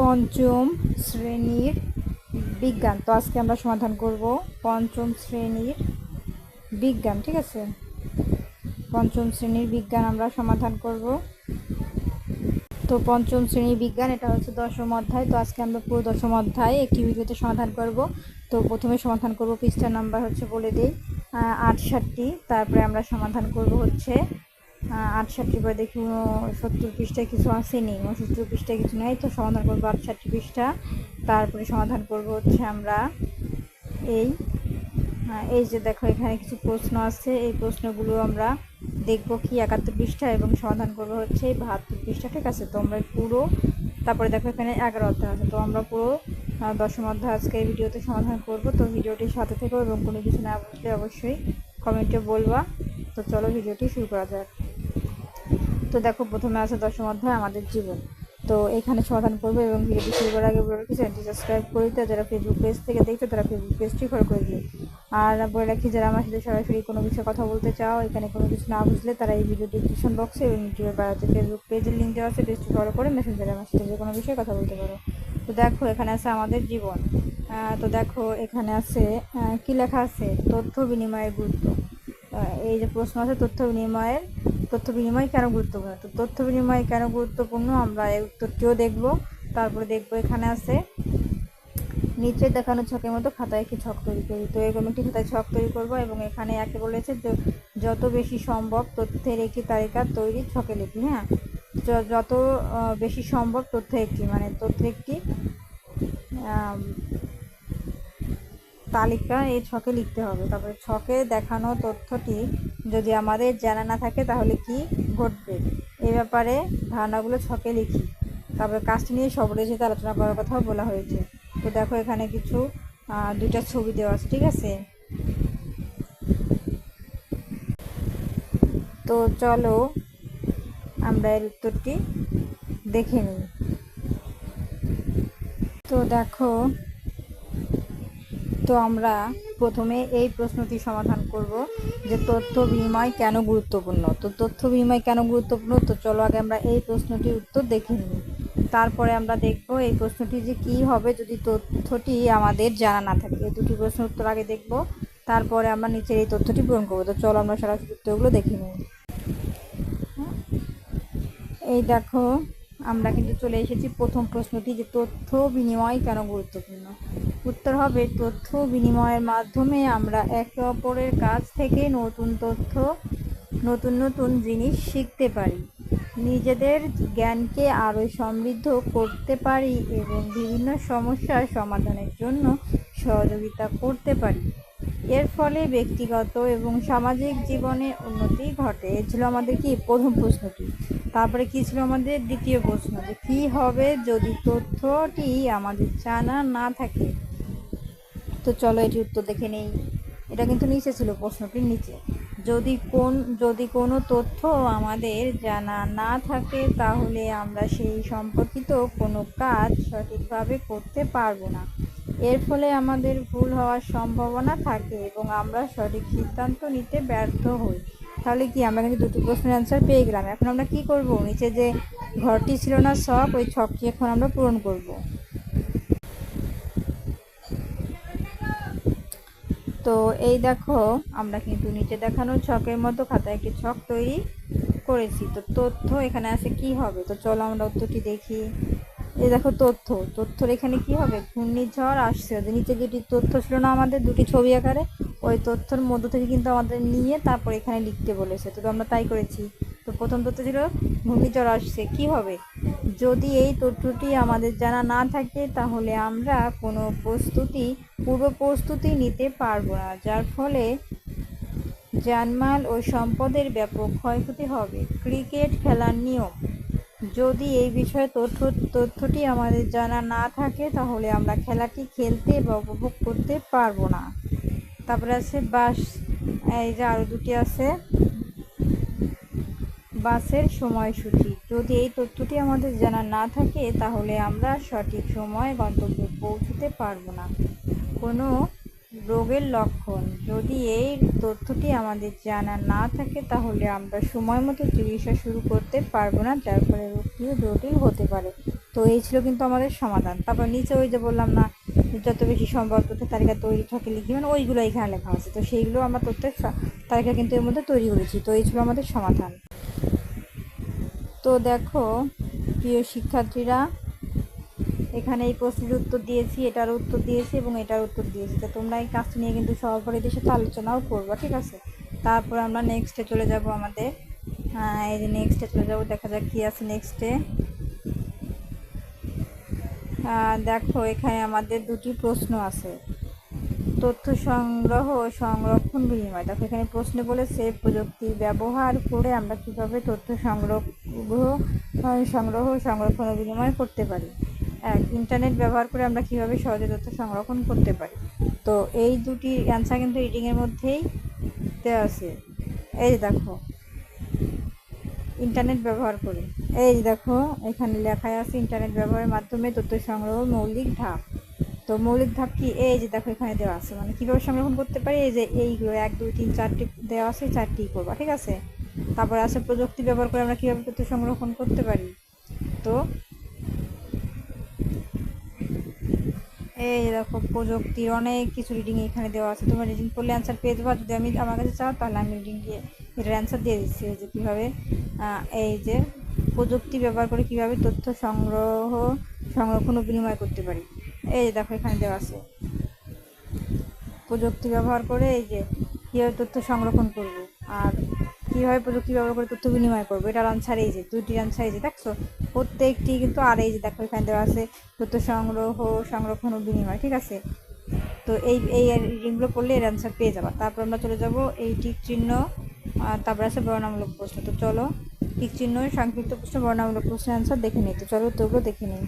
পঞ্চম শ্রেণির বিজ্ঞান। তো আজকে আমরা সমাধান করব পঞ্চম শ্রেণির বিজ্ঞান, ঠিক আছে? পঞ্চম শ্রেণির বিজ্ঞান আমরা সমাধান করব। তো পঞ্চম শ্রেণির বিজ্ঞান, এটা হচ্ছে দশম অধ্যায়। তো আজকে আমরা পুরো দশম অধ্যায় একটি ভিডিওতে সমাধান করব। তো প্রথমে সমাধান করব পৃষ্ঠা নাম্বার হচ্ছে বলে দিই আটষট্টি। তারপরে আমরা সমাধান করব হচ্ছে আটষট্টি পরে দেখি সত্তর পৃষ্ঠায় কিছু আসেনি, উনসত্তর পৃষ্ঠায় কিছু নেই, তো সমাধান করব আটষট্টি পৃষ্ঠা তারপরে সমাধান করব হচ্ছে আমরা এই এই যে দেখো এখানে কিছু প্রশ্ন আছে, এই প্রশ্নগুলো আমরা দেখব কি একাত্তর পৃষ্ঠা এবং সমাধান করব হচ্ছে এই বাহাত্তর পৃষ্ঠা, ঠিক আছে? তো আমরা পুরো, তারপরে দেখো এখানে এগারো অধ্যায় আছে, তো আমরা পুরো দশম অধ্যায় আজকে এই ভিডিওতে সমাধান করব, তো ভিডিওটির সাথে থেকো এবং কোনো কিছু না বুঝলে অবশ্যই কমেন্টে বলবা। তো চলো ভিডিওটি শুরু করা যাক। তো দেখো, প্রথমে আছে দশম অধ্যায়, আমাদের জীবন। তো এখানে সমাধান করব এবং ভিডিওটি শুরু করার আগে বলে রাখি, চ্যানেলটি সাবস্ক্রাইব করে দিতে, যারা ফেসবুক পেজ থেকে দেখছ তারা ফেসবুক পেজটি ফলো করে দিও। আর বলে রাখি, যারা আমার সাথে সরাসরি কোনো বিষয়ে কথা বলতে চাও, এখানে কোনো কিছু না বুঝলে তারা এই ভিডিও ডিসক্রিপশন বক্সে এবং ইউটিউবের বাড়াতে ফেসবুক পেজের লিঙ্ক দেওয়া আছে পেজটি ফলো করে মেসেঞ্জারে আমার সাথে যে কোনো বিষয়ে কথা বলতে পারো। তো দেখো, এখানে আছে আমাদের জীবন। তো দেখো, এখানে আছে কি লেখা আছে? তথ্য বিনিময়ের গুরুত্ব। এই যে প্রশ্ন আছে, তথ্য বিনিময়ের তথ্য বিনিময় কেন গুরুত্বপূর্ণ? তো তথ্য বিনিময় কেন গুরুত্বপূর্ণ? আমরা এই উত্তরটিও দেখব। তারপরে দেখব এখানে আছে, নিচে দেখানো ছকের মতো খাতায় একটি ছক তৈরি করি। তো এরকম একটি খাতায় ছক তৈরি করব এবং এখানে একে বলেছে যত বেশি সম্ভব তথ্যের একটি তালিকা তৈরি ছকে লিখি হ্যাঁ? যত বেশি সম্ভব তথ্য একটি মানে তথ্যের একটি তালিকা এই ছকে লিখতে হবে। তারপরে ছকে দেখানো তথ্যটি যদি আমাদের জানা না থাকে, তাহলে কি ঘটবে? এ ব্যাপারে ধারণাগুলো ছকে লিখি। তারপরে কাজটি নিয়ে সবরের সাথে আলোচনা করার কথাও বলা হয়েছে। তো দেখো, এখানে কিছু দুইটা ছবি দেওয়া আছে, ঠিক আছে? তো চলো আমরা এর উত্তরটি দেখে নিই। তো দেখো তো আমরা প্রথমে এই প্রশ্নটি সমাধান করব যে তথ্য বিনিময় কেন গুরুত্বপূর্ণ? তো তথ্য বিনিময় কেন গুরুত্বপূর্ণ? তো চলো আগে আমরা এই প্রশ্নটির উত্তর দেখে নিই। তারপরে আমরা দেখব এই প্রশ্নটি যে কি হবে যদি তথ্যটি আমাদের জানা না থাকে। এই দুটি প্রশ্নের উত্তর আগে দেখব, তারপরে আমরা নিচের এই তথ্যটি পূরণ করব। তো চলো আমরা সরাসরি উত্তরগুলো দেখে নিই। এই দেখো আমরা কিন্তু চলে এসেছি প্রথম প্রশ্নটি যে তথ্য বিনিময় কেন গুরুত্বপূর্ণ? উত্তর হবে, তথ্য বিনিময়ের মাধ্যমে আমরা একে অপরের কাছ থেকে নতুন তথ্য, নতুন নতুন জিনিস শিখতে পারি। নিজেদের জ্ঞানকে আরও সমৃদ্ধ করতে পারি এবং বিভিন্ন সমস্যার সমাধানের জন্য সহযোগিতা করতে পারি। এর ফলে ব্যক্তিগত এবং সামাজিক জীবনে উন্নতি ঘটে। এ ছিল আমাদের কি? প্রথম প্রশ্নটি। তারপরে কি ছিল আমাদের দ্বিতীয় প্রশ্ন? যে কী হবে যদি তথ্যটি আমাদের জানা না থাকে? তো চলো এটি উত্তর দেখে নেই। এটা কিন্তু নিচে ছিল প্রশ্নটির নিচে। যদি কোন, যদি কোনো তথ্য আমাদের জানা না থাকে, তাহলে আমরা সেই সম্পর্কিত কোনো কাজ সঠিকভাবে করতে পারব না। এর ফলে আমাদের ভুল হওয়ার সম্ভাবনা থাকে এবং আমরা সঠিক সিদ্ধান্ত নিতে ব্যর্থ হই। তাহলে কি আমরা কিন্তু দুটো প্রশ্নের অ্যান্সার পেয়ে গেলাম। এখন আমরা কি করব? নিচে যে ঘরটি ছিল না সব, ওই ছকটি এখন আমরা পূরণ করব। তো এই দেখো, আমরা কিন্তু নিচে দেখানো ছকের মতো খাতায় একটি ছক তৈরি করেছি। তো তথ্য এখানে আছে কি হবে? তো চলো আমরা উত্তরটি দেখি। এই দেখো তথ্য, তথ্যর এখানে কি হবে? ঘূর্ণিঝড় আসছে। নিচে যেটি তথ্য ছিল না আমাদের, দুটি ছবি আকারে, ওই তথ্যর মধ্য থেকে কিন্তু আমাদের নিয়ে তারপর এখানে লিখতে বলেছে। তো আমরা তাই করেছি। তো প্রথম তথ্য ছিল, ঘূর্ণিঝড় আসছে। কি হবে? যদি এই তথ্যটি আমাদের জানা না থাকে, তাহলে আমরা কোনো প্রস্তুতি, পূর্ব প্রস্তুতি নিতে পারব না, যার ফলে জানমাল ও সম্পদের ব্যাপক ক্ষয়ক্ষতি হবে। ক্রিকেট খেলার নিয়ম। যদি এই বিষয়ে তথ্য, তথ্যটি আমাদের জানা না থাকে, তাহলে আমরা খেলাটি খেলতে বা উপভোগ করতে পারব না। তারপরে আছে বাস, এই যে আরও দুটি আছে। বাসের সময়সূচি, যদি এই তথ্যটি আমাদের জানা না থাকে, তাহলে আমরা সঠিক সময়ে গন্তব্যে পৌঁছতে পারব না। কোনো রোগের লক্ষণ। যদি এই তথ্যটি আমাদের জানা না থাকে, তাহলে আমরা সময় মতো চিকিৎসা শুরু করতে পারব না, যার ফলে রোগটিও জটিল হতে পারে। তো এই ছিল কিন্তু আমাদের সমাধান। তারপর নিচে ওই যে বললাম না, যত বেশি সম্ভব তথ্যের তালিকা তৈরি থাকে, লিখি মানে ওইগুলো এখানে লেখা আছে। তো সেইগুলো আমরা তথ্যের তালিকা কিন্তু এর মধ্যে তৈরি করেছি। তো এই ছিল আমাদের সমাধান। তো দেখো, প্রিয় শিক্ষার্থীরা এখানে এই প্রশ্নের উত্তর দিয়েছি, এটার উত্তর দিয়েছি এবং এটার উত্তর দিয়েছি। তো তোমরা এই কাজটি নিয়ে কিন্তু সহপাঠীদের সাথে আলোচনাও করবা, ঠিক আছে? তারপর আমরা নেক্সটে চলে যাব আমাদের। এই যে নেক্সটে চলে যাব, দেখা যাক কী আছে নেক্সটে দেখো, এখানে আমাদের দুটি প্রশ্ন আছে। তথ্য সংগ্রহ ও সংরক্ষণ বিনিময়। দেখো, এখানে প্রশ্নে বলেছে, প্রযুক্তি ব্যবহার করে আমরা কীভাবে তথ্য সংগ্রহ সংগ্রহ সংরক্ষণ বিনিময় করতে পারি? এক ইন্টারনেট ব্যবহার করে আমরা কীভাবে সহজে তথ্য সংরক্ষণ করতে পারি? তো এই দুটি অ্যান্সার কিন্তু রিডিংয়ের মধ্যেই দেওয়া আছে। এই দেখো ইন্টারনেট ব্যবহার করে। এই দেখো, এখানে লেখায় আছে ইন্টারনেট ব্যবহারের মাধ্যমে তথ্য সংগ্রহ, মৌলিক ধাপ। তো মৌলিক ধাপ কি? এই যে দেখো, এখানে দেওয়া আছে। মানে কীভাবে সংরক্ষণ করতে পারি? এই যে এইগুলো এক, দুই, তিন, চারটি দেওয়া আছে, চারটি করবা, ঠিক আছে? তারপরে আছে প্রযুক্তি ব্যবহার করে আমরা কীভাবে তথ্য সংরক্ষণ করতে পারি? তো এই দেখো প্রযুক্তির অনেক কিছু রিডিং এখানে দেওয়া আছে। তোমরা রিডিং করলে অ্যান্সার পেয়ে যাবা। যদি আমি আমার কাছে চাও, তাহলে আমি রিডিং দিয়ে এটার অ্যান্সার দিয়ে দিচ্ছি। যে কীভাবে এই যে প্রযুক্তি ব্যবহার করে কীভাবে তথ্য সংগ্রহ, সংরক্ষণ বিনিময় করতে পারি। এই দেখো এখানে দেওয়া আছে। প্রযুক্তি ব্যবহার করে এই যে কীভাবে তথ্য সংরক্ষণ করব। আর কীভাবে প্রযুক্তি ব্যবহার করে তথ্য বিনিময় করব? এটার আনসার এই যে, দুইটি আনসার এই যে, দেখছ? প্রত্যেকটি কিন্তু আর এই যে, দেখো, এখানে দেওয়া আছে তথ্য সংগ্রহ, সংরক্ষণ ও বিনিময়, ঠিক আছে? তো এই এই রিডিংগুলো পড়লে এর অ্যান্সার পেয়ে যাবা। তারপর আমরা চলে যাব এই টিক চিহ্ন তারপর আছে বর্ণামূলক প্রশ্ন। তো চলো টিক চিহ্ন, সংক্ষিপ্ত প্রশ্ন বর্ণামূলক প্রশ্নের অ্যান্সার দেখে নিই। তো চলো উত্তরগুলো দেখে নিই।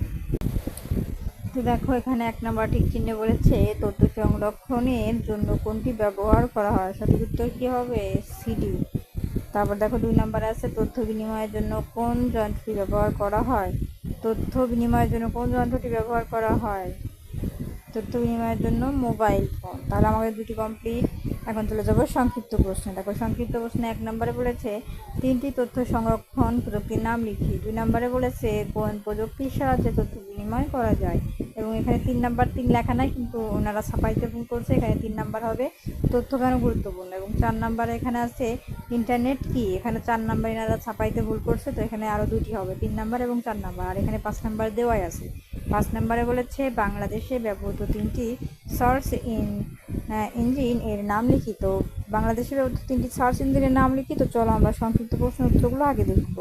তো দেখো, এখানে এক নম্বর টিক চিহ্নে বলেছে, তথ্য সংরক্ষণের জন্য কোনটি ব্যবহার করা হয়? সঠিক উত্তর কী হবে? সিডি তারপর দেখো দুই নম্বরে আছে তথ্য বিনিময়ের জন্য কোন যন্ত্রটি ব্যবহার করা হয়? তথ্য বিনিময়ের জন্য কোন যন্ত্রটি ব্যবহার করা হয়? তথ্য বিনিময়ের জন্য মোবাইল ফোন। তাহলে আমাদের দুটি কমপ্লিট এখন চলে যাব সংক্ষিপ্ত প্রশ্ন। দেখো, সংক্ষিপ্ত প্রশ্নে এক নম্বরে বলেছে, তিনটি তথ্য সংরক্ষণ প্রযুক্তির নাম লিখি। দুই নম্বরে বলেছে, কোন প্রযুক্তির সাহায্যে তথ্য বিনিময় করা যায়? এবং এখানে তিন নাম্বার তিন লেখা নাই, কিন্তু ওনারা ছাপাইতে ভুল করছে। এখানে তিন নাম্বার হবে তথ্য কেন গুরুত্বপূর্ণ? এবং চার নাম্বারে এখানে আছে, ইন্টারনেট কি? এখানে চার নাম্বার এনারা ছাপাইতে ভুল করছে, তো এখানে আরও দুটি হবে, তিন নাম্বার এবং চার নাম্বার। আর এখানে পাঁচ নাম্বার দেওয়াই আছে। পাঁচ নাম্বারে বলেছে, বাংলাদেশে ব্যবহৃত তিনটি সার্চ ইন ইঞ্জিন এর নাম লিখিত। বাংলাদেশে ব্যবহৃত তিনটি সার্চ ইঞ্জিনের নাম লিখিত। চলো আমরা সংক্ষিপ্ত প্রশ্ন উত্তরগুলো আগে দেখব।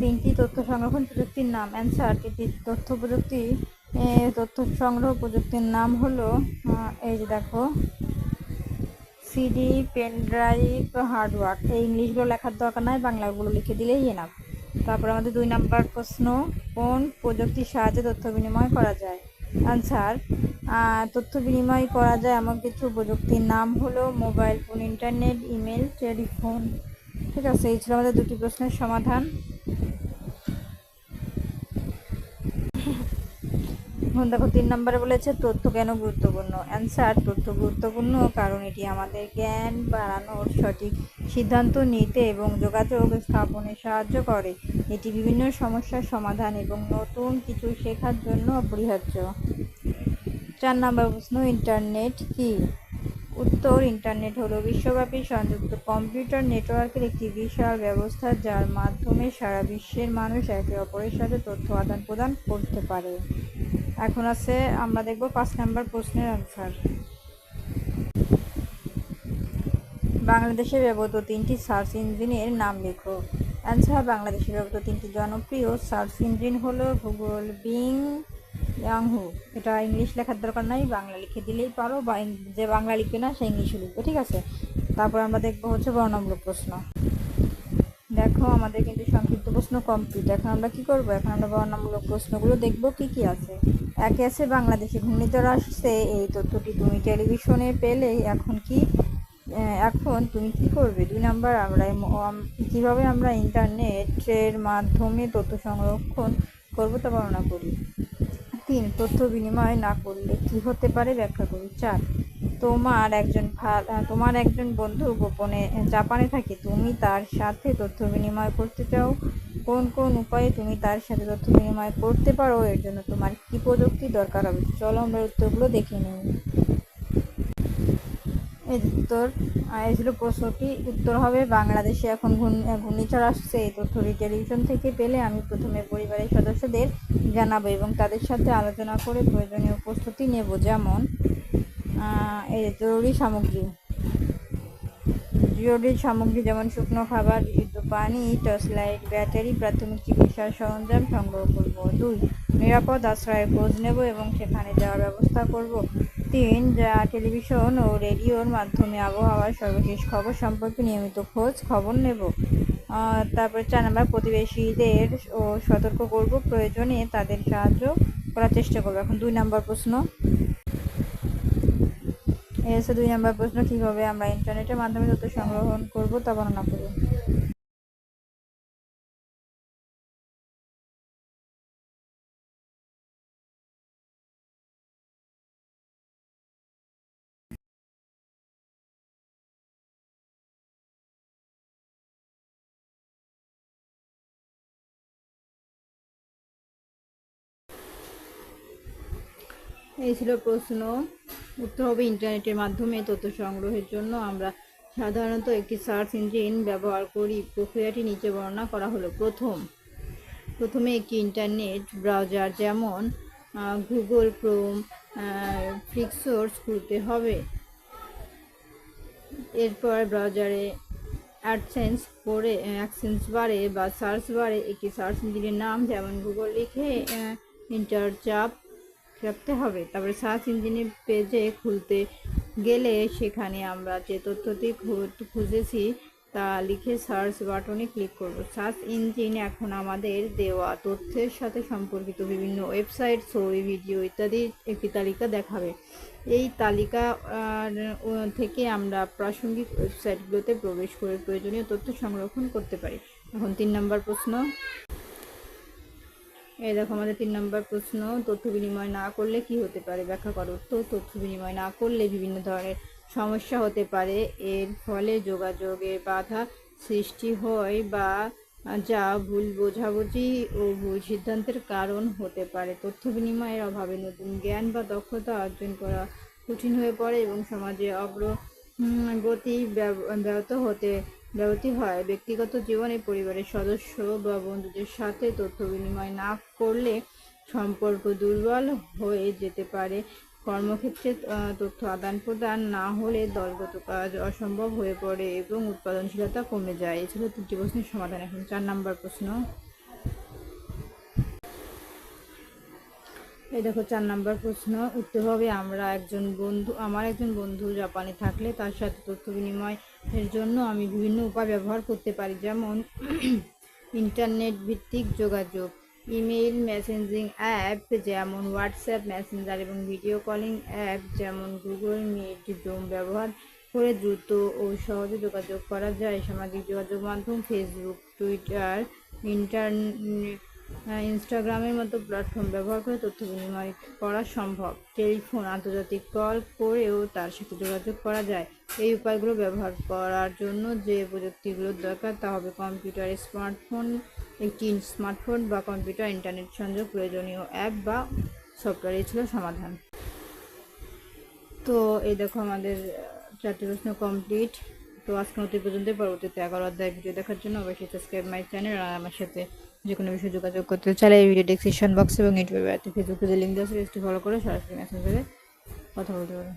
তিনটি তথ্য সংরক্ষণ প্রযুক্তির নাম। অ্যান্সার তিনটি তথ্য প্রযুক্তি তথ্য সংগ্রহ প্রযুক্তির নাম হলো এই যে দেখো সিডি পেন ড্রাইভ হার্ডওয়ার্ক এই ইংলিশগুলো লেখার দরকার নাই, বাংলাগুলো লিখে দিলেই এনাফ তারপর আমাদের দুই নাম্বার প্রশ্ন, কোন প্রযুক্তির সাহায্যে তথ্য বিনিময় করা যায়? আনসার তথ্য বিনিময় করা যায় এমন কিছু প্রযুক্তির নাম হলো mobile phone, internet, email, telephone. ঠিক আছে, এই ছিল আমাদের দুটি প্রশ্নের সমাধান। এখন দেখো তিন নম্বরে বলেছে তথ্য কেন গুরুত্বপূর্ণ? অ্যান্সার তথ্য গুরুত্বপূর্ণ কারণ এটি আমাদের জ্ঞান বাড়ানোর সঠিক সিদ্ধান্ত নিতে এবং যোগাযোগ স্থাপনে সাহায্য করে। এটি বিভিন্ন সমস্যার সমাধান এবং নতুন কিছু শেখার জন্য অপরিহার্য। চার নম্বর প্রশ্ন, ইন্টারনেট কি? উত্তর, ইন্টারনেট হলো বিশ্বব্যাপী সংযুক্ত কম্পিউটার নেটওয়ার্কের একটি বিশাল ব্যবস্থা যার মাধ্যমে সারা বিশ্বের মানুষ একে অপরের সাথে তথ্য আদান প্রদান করতে পারে। এখন আছে, আমরা দেখব পাঁচ নাম্বার প্রশ্নের আনসার বাংলাদেশে ব্যবহৃত তিনটি সার্চ ইঞ্জিনের নাম লেখো। অ্যান্সার বাংলাদেশে ব্যবহৃত তিনটি জনপ্রিয় সার্চ ইঞ্জিন হলো গুগল বিং ইয়াংহু। এটা ইংলিশ লেখার দরকার নাই, বাংলা লিখে দিলেই পারো, বা যে বাংলা লিখবে না, সে ইংলিশে লিখবে, ঠিক আছে? তারপর আমরা দেখব হচ্ছে বর্ণমূলক প্রশ্ন। দেখো, আমাদের কিন্তু সংক্ষিপ্ত প্রশ্ন কমপ্লিট এখন আমরা কি করব? এখন আমরা বর্ণনামূলক প্রশ্নগুলো দেখব, কি কি আছে? একে আছে বাংলাদেশে ঘূর্ণিঝড় আসছে, এই তথ্যটি তুমি টেলিভিশনে পেলে, এখন কি এখন তুমি কি করবে? দুই নাম্বার, আমরা কীভাবে আমরা ইন্টারনেটের মাধ্যমে তথ্য সংরক্ষণ করব তা বর্ণনা করি? তিন, তথ্য বিনিময় না করলে কি হতে পারে? ব্যাখ্যা করি। চার, তোমার একজন তোমার একজন বন্ধু গোপনে, জাপানে থাকে, তুমি তার সাথে তথ্য বিনিময় করতে চাও? কোন কোন উপায়ে তুমি তার সাথে তথ্য বিনিময় করতে পারো, এর জন্য তোমার কি প্রযুক্তি দরকার হবে? চলো আমরা উত্তরগুলো দেখে নিই। এর উত্তর এই ছিল প্রশ্নটি। উত্তর হবে, বাংলাদেশে এখন ঘূর্ণি- ঘূর্ণিঝড় আসছে। এই তথ্যটি টেলিভিশন থেকে পেলে আমি প্রথমে পরিবারের সদস্যদের জানাব এবং তাদের সাথে আলোচনা করে প্রয়োজনীয় প্রস্তুতি নেব। যেমন এই জরুরি সামগ্রী। জরুরি সামগ্রী যেমন শুকনো খাবার পানি, টর্চ লাইট, ব্যাটারি, প্রাথমিক চিকিৎসার সরঞ্জাম সংগ্রহ করব। দুই, নিরাপদ আশ্রয়ের খোঁজ নেব এবং সেখানে যাওয়ার ব্যবস্থা করব। তিন, যা টেলিভিশন ও রেডিওর মাধ্যমে আবহাওয়ার সর্বশেষ খবর সম্পর্কে নিয়মিত খোঁজ খবর নেব। তারপরে চার নম্বর, প্রতিবেশীদের ও সতর্ক করব। প্রয়োজনে তাদের সাহায্য করার চেষ্টা করব। এখন দুই নম্বর প্রশ্ন। হচ্ছে দুই নম্বর প্রশ্ন, কীভাবে আমরা ইন্টারনেটের মাধ্যমে তথ্য সংগ্রহণ করব তা বর্ণনা করব এই ছিল প্রশ্ন। উত্তর হবে ইন্টারনেটের মাধ্যমে তথ্য সংগ্রহের জন্য। আমরা সাধারণত একটি সার্চ ইঞ্জিন ব্যবহার করি। প্রক্রিয়াটি নিচে বর্ণনা করা হলো। প্রথম, প্রথমে একটি ইন্টারনেট ব্রাউজার যেমন গুগল ক্রোম ফিক্সোর্স খুলতে হবে। এরপর ব্রাউজারে অ্যাডসেন্স করে অ্যাকসেন্স বারে বা সার্চ বারে একটি সার্চ ইঞ্জিনের নাম যেমন গুগল লিখে ইন্টার চাপ রাখতে হবে। তারপরে সার্চ ইঞ্জিনের পেজে খুলতে গেলে সেখানে আমরা যে তথ্যটি খুঁজেছি তা লিখে সার্চ বাটনে ক্লিক করব। সার্চ ইঞ্জিন এখন আমাদের দেওয়া তথ্যের সাথে সম্পর্কিত বিভিন্ন ওয়েবসাইট ছবি ভিডিও ইত্যাদির একটি তালিকা দেখাবে। এই তালিকা থেকে আমরা প্রাসঙ্গিক ওয়েবসাইটগুলোতে প্রবেশ করে প্রয়োজনীয় তথ্য সংরক্ষণ করতে পারি। এখন তিন নম্বর প্রশ্ন। এই দেখো আমাদের তিন নম্বর প্রশ্ন, তথ্য বিনিময় না করলে কি হতে পারে? ব্যাখ্যা করো তো, তথ্য বিনিময় না করলে বিভিন্ন ধরনের সমস্যা হতে পারে। এর ফলে যোগাযোগের বাধা সৃষ্টি হয় বা যা ভুল বোঝাবুঝি ও ভুল সিদ্ধান্তের কারণ হতে পারে। তথ্য বিনিময়ের অভাবে নতুন জ্ঞান বা দক্ষতা অর্জন করা কঠিন হয়ে পড়ে এবং সমাজে অগ্রগতি ব্যাহত হতে ব্যাহত হয়। ব্যক্তিগত জীবনে পরিবারের সদস্য বা বন্ধুদের সাথে তথ্য বিনিময় না করলে সম্পর্ক দুর্বল হয়ে যেতে পারে। কর্মক্ষেত্রে তথ্য আদান প্রদান না হলে দলগত কাজ অসম্ভব হয়ে পড়ে এবং উৎপাদনশীলতা কমে যায়। এই ছিল তিনটি প্রশ্নের সমাধান এখন চার নাম্বার প্রশ্ন। এই দেখো চার নাম্বার প্রশ্ন। উত্তর হবে আমরা একজন বন্ধু, আমার একজন বন্ধু জাপানে থাকলে তার সাথে তথ্য বিনিময়ের জন্য আমি বিভিন্ন উপায় ব্যবহার করতে পারি। যেমন ইন্টারনেট ভিত্তিক যোগাযোগ ইমেইল মেসেঞ্জিং অ্যাপ যেমন হোয়াটসঅ্যাপ মেসেঞ্জার এবং ভিডিও কলিং অ্যাপ যেমন গুগল মিট জুম ব্যবহার করে দ্রুত ও সহজে যোগাযোগ করা যায়। সামাজিক যোগাযোগ মাধ্যম ফেসবুক টুইটার ইন্টারনেট ইনস্টাগ্রামের মতো প্ল্যাটফর্ম ব্যবহার করে তথ্য বিনিময় করা সম্ভব। টেলিফোন, আন্তর্জাতিক কল করেও তার সাথে যোগাযোগ করা যায়। এই উপায়গুলো ব্যবহার করার জন্য যে প্রযুক্তিগুলোর দরকার তা হবে কম্পিউটার স্মার্টফোন, একটি স্মার্টফোন বা কম্পিউটার ইন্টারনেট সংযোগ, প্রয়োজনীয় অ্যাপ বা সফটওয়্যার। ছিল সমাধান। তো এই দেখো আমাদের চারটি প্রশ্ন কমপ্লিট তো আজকে মতো পর্যন্ত পরবর্তীতে এগারো অধ্যায় ভিডিও দেখার জন্য অবশ্যই সাবস্ক্রাইব মাই চ্যানেল আর আমার সাথে যে কোনো বিষয়ে যোগাযোগ করতে চাইলে এই ভিডিও ডিসক্রিপশন বক্স এবং ইউটিউবে ফেসবুকে লিঙ্ক দেওয়া আছে ফলো করে সরাসরি মেসেজ করে কথা বলতে পারো।